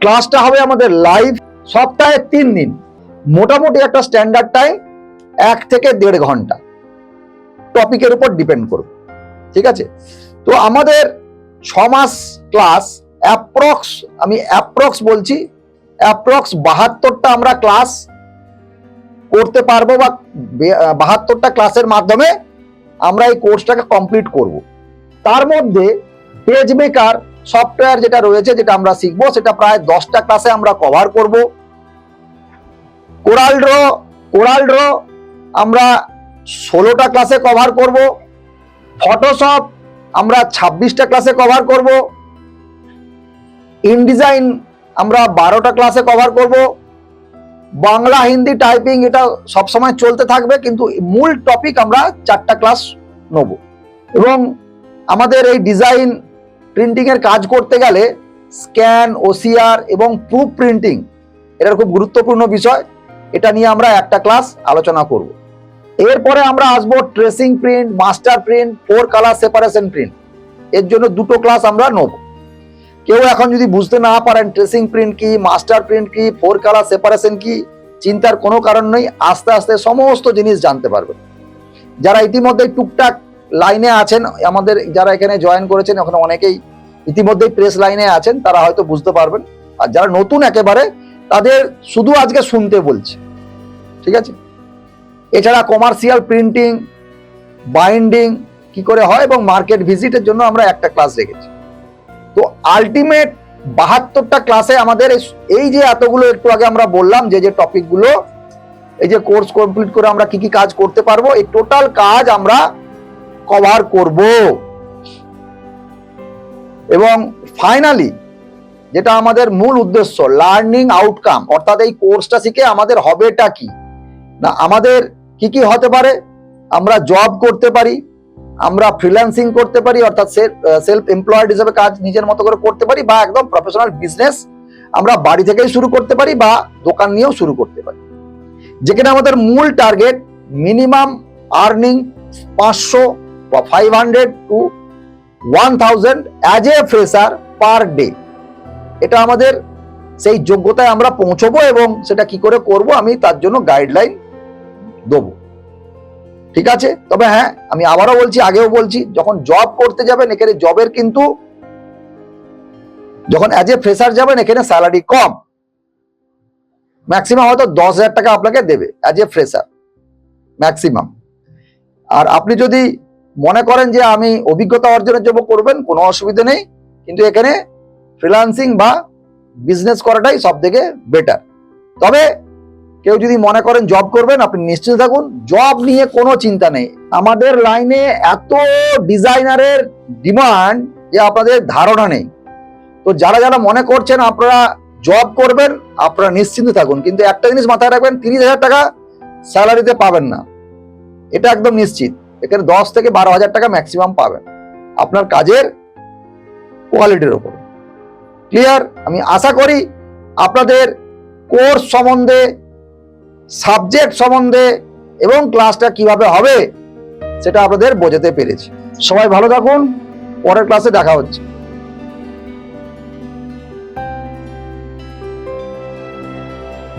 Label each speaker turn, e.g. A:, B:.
A: ক্লাসটা হবে আমাদের লাইভ সপ্তাহে তিন দিন। মোটামুটি একটা স্ট্যান্ডার্ড টাইম এক থেকে দেড় ঘণ্টা। টপিকের উপর ডিপেন্ড করবে। ঠিক আছে? তো আমাদের ছ মাস ক্লাস অ্যাপ্রক্স আমি অ্যাপ্রক্স বলছি অ্যাপ্রক্স বাহাত্তরটা আমরা ক্লাস করতে পারব বা বাহাত্তরটা ক্লাসের মাধ্যমে আমরা এই কোর্সটাকে কমপ্লিট করব। তার মধ্যে পেজ মেকার সফটওয়্যার যেটা রয়েছে, যেটা আমরা শিখব, সেটা প্রায় দশটা ক্লাসে আমরা কভার করব। কোরাল ড্র কোরাল ড্র আমরা ষোলোটা ক্লাসে কভার করব। ফটোশপ আমরা ছাব্বিশটা ক্লাসে কভার করব। ইনডিজাইন আমরা বারোটা ক্লাসে কভার করব। বাংলা, হিন্দি টাইপিং এটা সবসময় চলতে থাকবে, কিন্তু মূল টপিক আমরা চারটা ক্লাস নেব। এবং আমাদের এই ডিজাইন প্রিন্টিং এর কাজ করতে গেলে স্ক্যান ওসিআর এবং প্রুফ প্রিন্টিং এটা খুব গুরুত্বপূর্ণ বিষয়। এটা নিয়ে আমরা একটা ক্লাস আলোচনা করব। এরপরে আমরা আসব tracing print master print four colour separation print এর জন্য দুটো ক্লাস আমরা নেব। কেউ এখন যদি বুঝতে না পারেন ট্রেসিং প্রিন্ট কি মাস্টার প্রিন্ট কি ফোর কালার সেপারেশন কি, চিন্তার কোনো কারণ নেই, আস্তে আস্তে সমস্ত জিনিস জানতে পারবেন। যারা ইতিমধ্যে টুকটাক লাইনে আছেন, আমাদের যারা এখানে জয়েন করেছেন ওখানে অনেকেই ইতিমধ্যেই প্রেস লাইনে আছেন, তারা হয়তো বুঝতে পারবেন। আর যারা নতুন একেবারে, তাদের শুধু আজকে শুনতে বলছে। ঠিক আছে? এছাড়া কমার্শিয়াল প্রিন্টিং বাইন্ডিং কি করে হয় এবং মার্কেট ভিজিটের জন্য আমরা একটা ক্লাস রেখেছি তো আলটিমেট বাহাত্তরটা ক্লাসে আমাদের এই- যে এতগুলো একটু আগে আমরা বললাম যে যে টপিকগুলো এই যে কোর্স কমপ্লিট করে আমরা কি কি কাজ করতে পারব, এই টোটাল কাজ আমরা কভার করব। এবং ফাইনালি যেটা আমাদের মূল উদ্দেশ্য লার্নিং আউটকাম অর্থাৎ এই কোর্সটা শিখে আমাদের হবেটা কি? না, আমাদের কি কি হতে পারে? আমরা জব করতে পারি, আমরা ফ্রিল্যান্সিং করতে পারি, অর্থাৎ সেলফ এমপ্লয়েড হিসেবে কাজ নিজের মতো করে করতে পারি বা একদম প্রফেশনাল বিজনেস আমরা বাড়ি থেকেই শুরু করতে পারি বা দোকান নিয়েও শুরু করতে পারি। যেখানে আমাদের মূল টার্গেট মিনিমাম আর্নিং পাঁচশো বা five hundred to one thousand as a fresher per day এটা আমাদের সেই যোগ্যতায় আমরা পৌঁছবো এবং সেটা কি করে করব আমি তার জন্য গাইডলাইন দেবো। ঠিক আছে? তবে হ্যাঁ আমি আবারও বলছি, আগেও বলছি, যখন জব করতে যাবেন, এখানে জবের কিন্তু যখন অ্যাজ এ ফ্রেশার যাবেন, এখানে স্যালারি কম। ম্যাক্সিমাম হয়তো দশ হাজার টাকা আপনাকে দেবে অ্যাজ এ ফ্রেশার ম্যাক্সিমাম আর আপনি যদি মনে করেন যে আমি অভিজ্ঞতা অর্জনের জন্য করবেন, কোনো অসুবিধা নেই। কিন্তু এখানে ফ্রিল্যান্সিং বা বিজনেস করাটাই সব থেকে বেটার তবে কেউ যদি মনে করেন জব করবেন, আপনি নিশ্চিত থাকুন জব নিয়ে কোনো চিন্তা নেই। আমাদের লাইনে এত ডিজাইনারের ডিমান্ড যে আপনাদের ধারণা নেই। তো যারা যারা মনে করছেন আপনারা জব করবেন, আপনারা নিশ্চিন্ত থাকুন। কিন্তু একটা জিনিস মাথায় রাখবেন, তিরিশ হাজার টাকা স্যালারিতে পাবেন না। এটা একদম নিশ্চিত। এখানে দশ থেকে বারো হাজার টাকা ম্যাক্সিমাম পাবেন। আপনার কাজের কোয়ালিটির ওপর ক্লিয়ার আমি আশা করি আপনাদের কোর্স সম্বন্ধে সাবজেক্ট সম্বন্ধে এবং ক্লাসটা কীভাবে হবে, সেটা আপনাদের বোঝাতে পেরেছি। সবাই ভালো থাকুন, পরের ক্লাসে দেখা হচ্ছে।